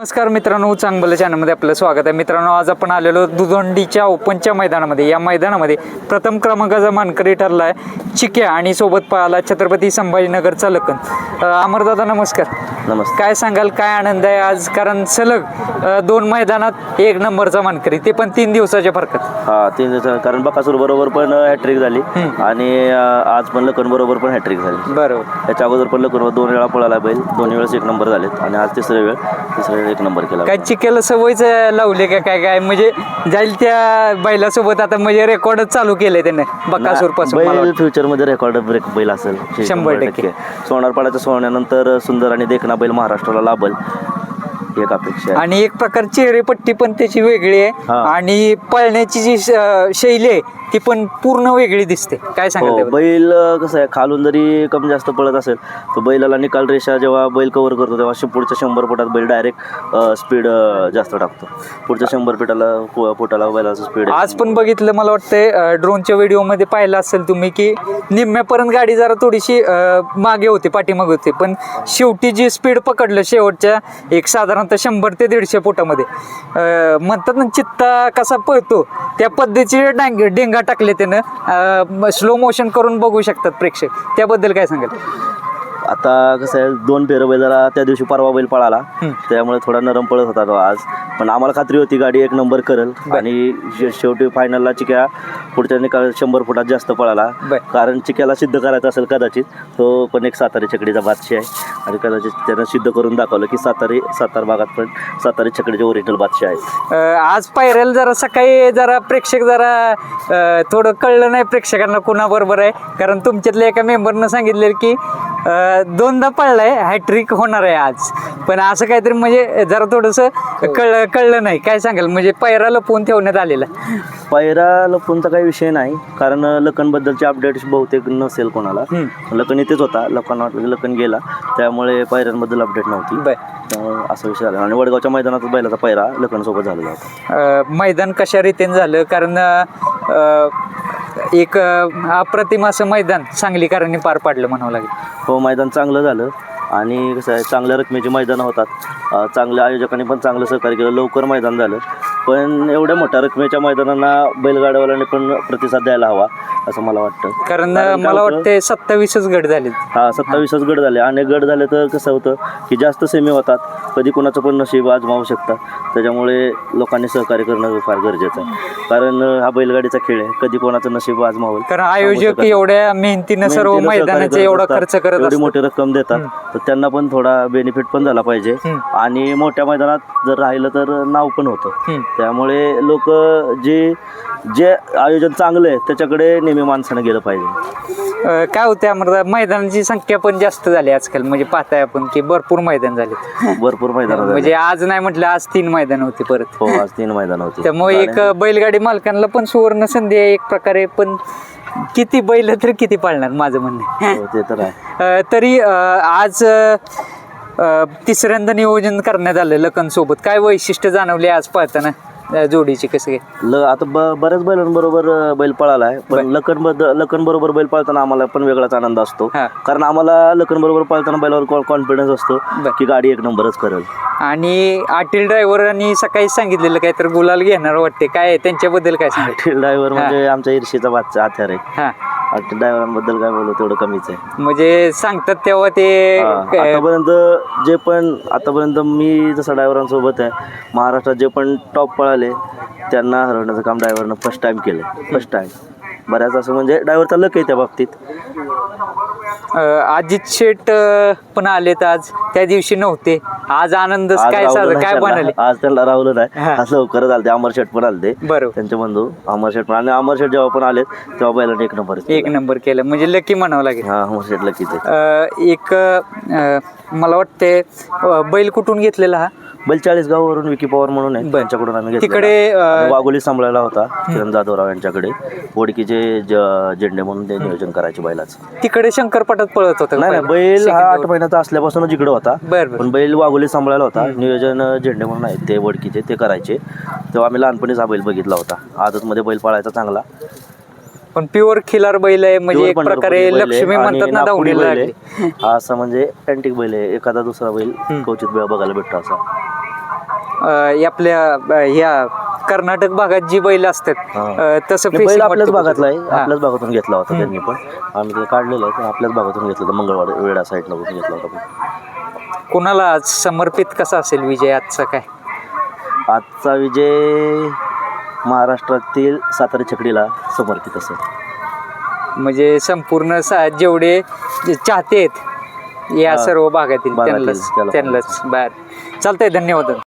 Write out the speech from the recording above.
नमस्कार मित्रांनो चांगलं चॅनलमध्ये आपलं स्वागत आहे. मित्रांनो आज आपण आलेलो दुधंडीच्या ओपनच्या मैदानामध्ये. या मैदानामध्ये प्रथम क्रमांकाचा मानकरी ठरला आहे चिक्या आणि सोबत पाहिला छत्रपती संभाजीनगरचा लखन अमरदादा नमस्कार. नमस्कार. काय सांगाल काय आनंद आहे आज? कारण सलग दोन मैदानात एक नंबरचा मानकरी. ते पण तीन दिवसाच्या फरकात. हा तीन दिवस कारण बकासूर बरोबर पण हॅट्रिक झाली. आणि आज पण लखन बरोबर पण हॅट्रिक झाली. बरोबर. त्याच्या अगोदर पण लखन दोन वेळा पळाला बैल. दोन्ही वेळेस एक नंबर झालेत. आणि आज तिसऱ्या वेळ. तिसऱ्या वेळ एक नंबर केला काय चिक्याला सवयच लावले का काय काय म्हणजे जाईल त्या बैलासोबत आता म्हणजे रेकॉर्डच चालू केलंय त्याने बकासूरपासून. फ्युचरमध्ये रेकॉर्ड ब्रेक बैल असेल शंभर टक्के. सोनारपाड्याच्या सोहण्यानंतर सुंदर आणि देखना बैल महाराष्ट्राला लाभल एक अपेक्षा आणि एक प्रकार चेहरेपट्टी पण त्याची वेगळी आहे. आणि पळण्याची जी शैली आहे ती पण पूर्ण वेगळी दिसते. काय सांगाल हो त्याबद्दल? बैल अं, कसं आहे खालून जरी कमी जास्त पळत असेल तर बैलाला निकाल रेषा जेव्हा बैल कव्हर करतो तेव्हा शं- पुढच्या शंभर फुटात बैल डायरेक्ट स्पीड जास्त टाकतो. पुढच्या शंभर फुटाला फु- फुटाला बैलाचं स्पीड आज पण बघितलं मला वाटतंय ड्रोनच्या व्हिडिओमध्ये पाहिलं असेल तुम्ही की निम्म्यापर्यंत गाडी जरा थोडीशी अं, मागे होती पाठीमागे होती. पण शेवटी जी स्पीड पकडलं शेवटच्या एक साधारणतः शंभर ते दीडशे फुटामध्ये अं, म्हणतात ना चित्ता कसा पळतो त्या पद्धतीचे डांग डेंगा टाकले त्यानं. स्लो मोशन करून बघू शकतात प्रेक्षक. त्याबद्दल काय सांगाल? आता कसं आहे दोन फेरं बैलाला त्या दिवशी परवा बैल पळाला. त्यामुळे थोडा नरम पळत होता तो आज. पण आम्हाला खात्री होती गाडी एक नंबर करल. आणि शेवटी फायनलला चिक्या पुढच्या निकाल शंभर फुटात जास्त पळाला. बर. कारण चिक्याला सिद्ध करायचं असेल कदाचित तो पण एक सातारी चकडीचा बादशाह आहे. आणि कदाचित त्यानं सिद्ध करून दाखवलं की सातारी सातार भागात पण सातारी चकडीचे ओरिजिनल बादशाह आहे अं, आज पायऱ्याला जरा सकाळी जरा प्रेक्षक जरा अं, थोडं कळलं नाही प्रेक्षकांना कुणाबरोबर आहे. कारण तुमच्यातल्या एका मेंबरनं सांगितलेलं की दोनदा पळलाय हॅट्रिक होणार आहे आज. पण असं काहीतरी म्हणजे जरा थोडंसं कळलं कळलं नाही. काय सांगाल? म्हणजे पायरा लपवून ठेवण्यात आलेला. पायरा लपूनचा काही विषय नाही. कारण लखनबद्दलचे अपडेट्स बहुतेक नसेल कोणाला. लखन इथेच होता. लोकांना वाटलं की लखन गेला. त्यामुळे पायऱ्यांबद्दल अपडेट नव्हती. त्यामुळे असा विषय झाला. आणि वडगावच्या मैदानात बैलाचा पायरा लखनसोबत झालेला होता. मैदान कशा रीतीने झालं? कारण एक अप्रतिम असं मैदान सांगलीकरांनी पार पाडलं म्हणावं लागेल. हो मैदान चांगलं झालं. आणि कसं आहे चांगल्या रकमेचे मैदानं होतात. चांगल्या आयोजकांनी पण चांगलं सहकार्य केलं. लवकर मैदान झालं. पण एवढ्या मोठ्या रकमेच्या मैदानांना बैलगाड्यावाल्यांनी पण प्रतिसाद द्यायला हवा असं मला वाटतं. कारण मला? वाटते सत्तावीसच गट झाले हा सत्तावीसच गड झाले. अनेक गड झाले तर कसं होतं की जास्त सेमी होतात. कधी कोणाचं पण नशीब आजमावू शकतात. त्याच्यामुळे लोकांनी सहकार्य करणं फार गरजेचं आहे. कारण हा बैलगाडीचा खेळ आहे. कधी कोणाचं नशीब आजमावल. कारण आयोजक. एवढ्या मेहनतीनं सर्व मैदानाचा एवढा. खर्च करत एवढी मोठी रक्कम देतात. तर त्यांना पण थोडा बेनिफिट पण झाला पाहिजे. आणि मोठ्या मैदानात जर राहिलं तर नाव पण होतं. त्यामुळे लोक जे जे आयोजन चांगलं आहे त्याच्याकडे नेहमी माणसानं गेलं पाहिजे. अं, काय होतं अमरदा मैदानाची संख्या पण जास्त झाली आजकाल. म्हणजे पाहताय आपण की भरपूर मैदान झाले भरपूर मैदान म्हणजे आज नाही म्हटलं आज तीन मैदान होती परत. हो आज तीन मैदान होती. त्यामुळे एक बैलगाडी मालकांना पण सुवर्ण संधी आहे एक प्रकारे पण किती बैल तर किती पाळणार माझं म्हणणं आहे. हो, ते तर आहे. अ, तरी अ, आज अ, तिसऱ्यांदा नियोजन करण्यात आलं लखन सोबत काय वैशिष्ट्य जाणवले आज पाहताना? अ, जोडीची कसं काय? ल आता ब बऱ्याच बैलांबरोबर अं, बैल पळाला आहे पण लखन लखन बरोबर बैल पळताना आम्हाला पण वेगळाच आनंद असतो. हा. कारण आम्हाला लखन बरोबर पळताना बैलावर कॉन्फिडन्स असतो बर. की गाडी एक नंबरच करेल. आणि आटील ड्रायव्हरांनी सकाळी सांगितलेलं काय तर गुलाल घेणार वाटते. काय आहे? त्यांच्याबद्दल काय सांगितलं ड्रायव्हर म्हणजे आमच्या ईर्षेचा बादचा हत्यार आहे. हा. ड्रायव्हरांबद्दल काय बोलू तेवढं कमीच आहे. म्हणजे सांगतात तेव्हा ते हा, आतापर्यंत जे पण आतापर्यंत मी जसं ड्रायव्हरांसोबत आहे महाराष्ट्रात जे पण टॉप पळाले त्यांना हरवण्याचं काम ड्रायव्हरनं फर्स्ट टाइम केलं फर्स्ट टाइम बऱ्याच असं म्हणजे ड्रायव्हरचा लक आहे त्या बाबतीत. अ, अजित अ, पण आलेत आज. त्या दिवशी नव्हते. आज आनंद आज काय राहुलं नाही काय त्यांना. बनाले आज त्यांना राहुलं नाही हा. आज लवकरच आलते अमर शेठ पण आलते बरोबर. त्यांचे बंधू अमर शेठ पण आणि अमर शेठ जेव्हा पण आले तेव्हा बैलाने एक नंबर एक नंबर केलं. म्हणजे लकी म्हणावं लागेल. हा अमर शेठ लकीच आहे. अ, एक अ, मला वाटते अ, बैल कुठून घेतलेला हा? बैल चाळीस गावावरून विकी पवार म्हणून आहे. बर. त्यांच्याकडून आम्ही घेतलेला. तिकडे अ, आणि वाघोली सांभाळायला होता किरण जाधवराव यांच्याकडे. ज- झेंडे म्हणून ते नियोजन करायचे बैलाचं. तिकडे शंकरपटात पळत होता नाही नाही बैल हा आठ महिन्याचा असल्यापासून जिकडे होता. बर बर. पण बैल वाघोली सांभाळायला होता. नियोजन झेंडे म्हणून आहेत ते वडकीचे ते करायचे. तेव्हा आम्ही लहानपणीच हा बैल बघितला होता. आदतमध्ये बैल पाळायचा चांगला. पण प्युअर खिलार बैल आहे म्हणजे एक पंढरपुरी प्रकारे बैल आहे लक्ष्मी आणि म्हणतात ना नागपुरी बैल लागली. आहे. हा असा म्हणजे अँटिक बैल आहे. एखादा दुसरा बैल क्वचित बघायला भेटतो असा. अं, आपल्या अं, ह्या कर्नाटक भागात जी बैल असतात. अं, तसं नाही, बैल facing आपल्याच वाटतं भागातला आहे. कुठं. हा. आपल्याच भागातून घेतला होता त्यांनी पण. आम्ही ते काढलेलं आहे आपल्याच भागातून घेतलं होतं. मंगळवार वेळा साईडला बघून घेतला होता पण. कोणाला आज समर्पित कसा असेल विजय आजचा काय? आजचा विजय महाराष्ट्रातील सातारा छकडीला समर्पित असेल म्हणजे संपूर्ण सा जेवढे जे चाहते आहेत या. सर्व भागातील भागातील त्यांनाच त्याला त्यांनाच. बर. चालतंय धन्यवाद.